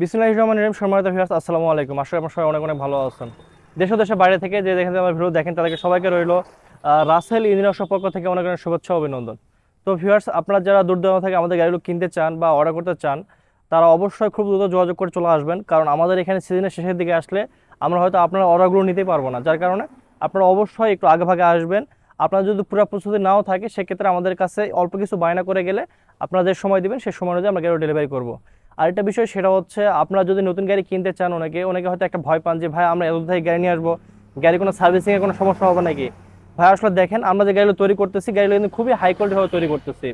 বিসমুল্লাহ রহমান রহিম, সম্মানিত ভিউয়ার্স আসসালামু আলাইকুম। আসলে আপনার সবাই অনেক অনেক ভালো আছেন। দেশ ও দেশের বাইরে থেকে যে দেখেন আমার ভিডিও দেখেন, তাদেরকে সবাইকে রইল রাসেল ইঞ্জিনিয়ার পক্ষ থেকে অনেক অনেক শুভেচ্ছা অভিনন্দন। তো ভিউয়ার্স আপনারা যারা দূর দূরান্ত থেকে আমাদের গাড়িগুলো কিনতে চান বা অর্ডার করতে চান, তারা অবশ্যই খুব দ্রুত যোগাযোগ করে চলে আসবেন, কারণ আমাদের এখানে সিজনের শেষের দিকে আসলে আমরা হয়তো আপনার অর্ডারগুলো নিতে পারব না। যার কারণে আপনারা অবশ্যই একটু আগে ভাগে আসবেন। আপনার যদি পুরো প্রস্তুতি নাও থাকে, সেক্ষেত্রে আমাদের কাছে অল্প কিছু বায়না করে গেলে আপনারা যে সময় দিবেন সেই সময় অনুযায়ী আমরা গাড়ি ডেলিভারি করব। আরেকটা বিষয় সেটা হচ্ছে, আপনারা যদি নতুন গাড়ি কিনতে চান অনেকে অনেকে হয়তো একটা ভয় পান যে, ভাই, আমরা এত থেকে গাড়ি নিয়ে আসব, গাড়ি কোনো সার্ভিসিংয়ের কোনো সমস্যা হবে নাকি? ভাই, আসলে দেখেন, আমরা যে গাড়িগুলো তৈরি করতেছি, গাড়িগুলো কিন্তু খুবই হাই কোয়ালিটিভাবে তৈরি করতেছি।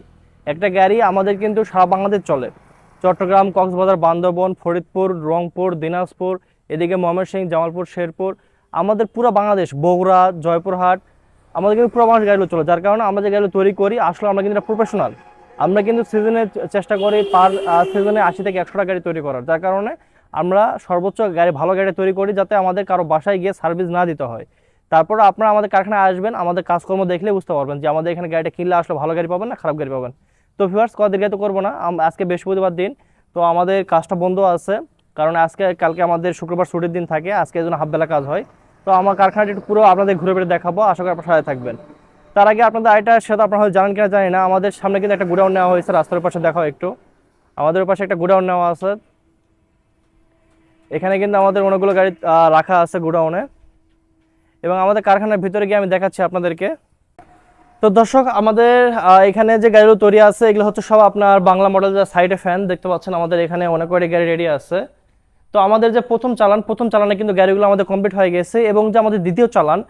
একটা গাড়ি আমাদের কিন্তু সারা বাংলাদেশ চলে। চট্টগ্রাম, কক্সবাজার, বান্দরবন, ফরিদপুর, রংপুর, দিনাজপুর, এদিকে ময়মনসিংহ, জামালপুর, শেরপুর, আমাদের পুরো বাংলাদেশ, বগুড়া, জয়পুরহাট, আমাদের কিন্তু পুরো বাংলাদেশ গাড়িগুলো চলে। যার কারণে আমরা যে গাড়িগুলো তৈরি করি, আসলে আমরা কিন্তু প্রফেশনাল আমরা কিন্তু সিজনে চেষ্টা করি পার সিজনে আশি থেকে একশোটা গাড়ি তৈরি করার। যার কারণে আমরা সর্বোচ্চ গাড়ি, ভালো গাড়ি তৈরি করি যাতে আমাদের কারও বাসায় গিয়ে সার্ভিস না দিতে হয়। তারপর আপনারা আমাদের কারখানায় আসবেন, আমাদের কাজকর্ম দেখলে বুঝতে পারবেন যে আমাদের এখানে গাড়িটা কিনলে আসলে ভালো গাড়ি পাবেন না খারাপ গাড়ি পাবেন। তো ভিউয়ার্স কদিন তো করব না। আজকে বৃহস্পতিবার দিন, তো আমাদের কাজটা বন্ধ আছে। কারণ আজকে, কালকে আমাদের শুক্রবার ছুটির দিন থাকে, আজকে এই জন্য হাফবেলা কাজ হয়। তো আমার কারখানাটা একটু পুরো আপনাদের ঘুরে ফিরে দেখাবো। আশা করি আপনার সাথে থাকবেন। তার আগে আপনাদের আরেকটা সেটা আপনারা হয়তো জানেন কিনা জানি না। আমাদের সামনে কিন্তু একটা গোডাউন নেওয়া হয়েছে, রাস্তার পাশে দেখাও একটু। আমাদের পাশে একটা গোডাউন নেওয়া আছে। এখানে কিন্তু আমাদের অনেকগুলো গাড়ি রাখা আছে গোডাউনে। এবং আমাদের কারখানার ভিতরে গিয়ে আমি দেখাচ্ছি আপনাদেরকে। তো দর্শক, আমাদের এখানে যে গাড়িগুলো তৈরি আছে, এগুলো হচ্ছে সব আপনার বাংলা মডেল যে সাইডে ফ্যান দেখতে পাচ্ছেন আমাদের এখানে অনেক কয়টি গাড়ি রেডি আছে। তো আমাদের যে প্রথম চালান, প্রথম চালানে কিন্তু গাড়িগুলো আমাদের কমপ্লিট হয়ে গেছে। এবং যে আমাদের দ্বিতীয় চালান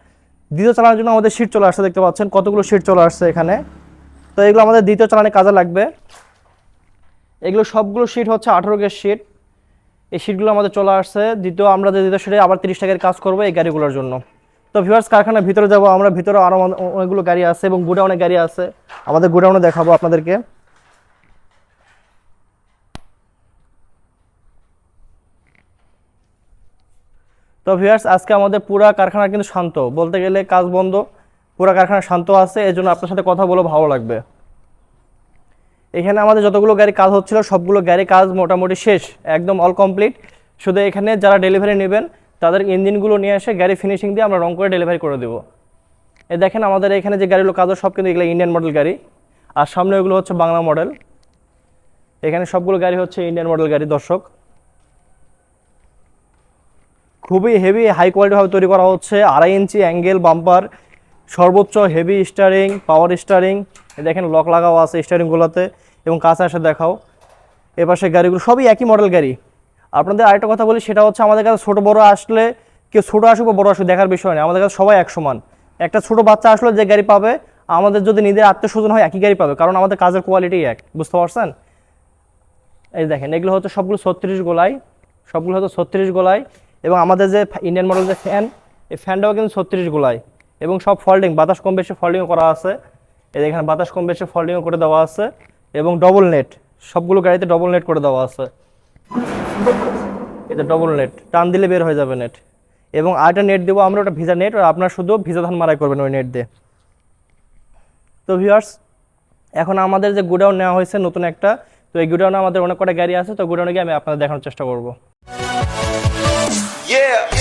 দ্বিতীয় চালানোর জন্য আমাদের সিট চলে আসছে, দেখতে পাচ্ছেন কতগুলো সিট চলে আসছে এখানে। তো এগুলো আমাদের দ্বিতীয় চালানে কাজে লাগবে। এগুলো সবগুলো সিট হচ্ছে আঠারো গের সিট এই সিটগুলো আমাদের চলে আসছে। দ্বিতীয় আমরা যে দ্বিতীয় সিটে আবার তিরিশ টাকার কাজ করব এই গাড়িগুলোর জন্য। তো ভিউয়ার্স কারখানার ভিতরে যাব আমরা, ভিতরে আরও অনে- অনেকগুলো গাড়ি আছে এবং গোডাউনে গাড়ি আছে। আমাদের গোডাউনে দেখাবো আপনাদেরকে। তো ভিউয়ার্স, আজকে আমাদের পুরা কারখানা কিন্তু শান্ত। বলতে গেলে কাজ বন্ধ, পুরা কারখানা শান্ত আছে এই জন্য আপনার সাথে কথা বলে ভালো লাগবে। এখানে আমাদের যতগুলো গাড়ি কাজ হচ্ছিল, সবগুলো গাড়ি কাজ মোটামুটি শেষ, একদম অল কমপ্লিট শুধু এখানে যারা ডেলিভারি নেবেন, তাদের ইঞ্জিনগুলো নিয়ে এসে গাড়ি ফিনিশিং দিয়ে আমরা রং করে ডেলিভারি করে দেবো। এ দেখেন আমাদের এখানে যে গাড়িগুলো কাজ সব কিন্তু এগুলো ইন্ডিয়ান মডেল গাড়ি। আর সামনে ওগুলো হচ্ছে বাংলা মডেল এখানে সবগুলো গাড়ি হচ্ছে ইন্ডিয়ান মডেল গাড়ি, দর্শক। খুবই হেভি হাই কোয়ালিটিভাবে তৈরি করা হচ্ছে। আড়াই ইঞ্চি অ্যাঙ্গেল বাম্পার সর্বোচ্চ হেভি স্টারিং পাওয়ার স্টারিং দেখেন লক লাগাও আছে স্টারিংগুলোতে এবং কাছে আসে দেখাও। এপাশে গাড়িগুলো সবই একই মডেল গাড়ি। আপনাদের আরেকটা কথা বলি, সেটা হচ্ছে আমাদের কাছে ছোটো বড় আসলে, কেউ ছোটো আসুক বা বড় আসুক, দেখার বিষয় নেই আমাদের কাছে সবাই এক সমান একটা ছোটো বাচ্চা আসলে যে গাড়ি পাবে, আমাদের যদি নিজের আত্মীয়স্বজন হয়, একই গাড়ি পাবে, কারণ আমাদের কাজের কোয়ালিটি এক। বুঝতে পারছেন? এই দেখেন, এগুলো হচ্ছে সবগুলো ছত্রিশ গোলাই, সবগুলো হচ্ছে ছত্রিশ গোলাই। এবং আমাদের যে ইন্ডিয়ান মডেল যে ফ্যান এই ফ্যানটাও কিন্তু ছত্রিশ গোলাই এবং সব ফল্ডিং বাতাস কম বেশি ফল্ডিংও করা আছে। এই এখানে বাতাস কম বেশি ফল্ডিংও করে দেওয়া আছে। এবং ডবল নেট সবগুলো গাড়িতে ডবল নেট করে দেওয়া আছে। এটা ডবল নেট টান দিলে বের হয়ে যাবে নেট এবং আরেকটা নেট দেবো, আমরা ওটা ভিজা নেট আর আপনার শুধু ভিজা ধান মারাই করবেন ওই নেট দিয়ে। তো ভিউয়ার্স এখন আমাদের যে গোডাউন নেওয়া হয়েছে নতুন একটা, তো এই গোডাউনে আমাদের অনেক কটা গাড়ি আছে, তো গোডাউনে গিয়ে আমি আপনাদের দেখানোর চেষ্টা করব। Yeah.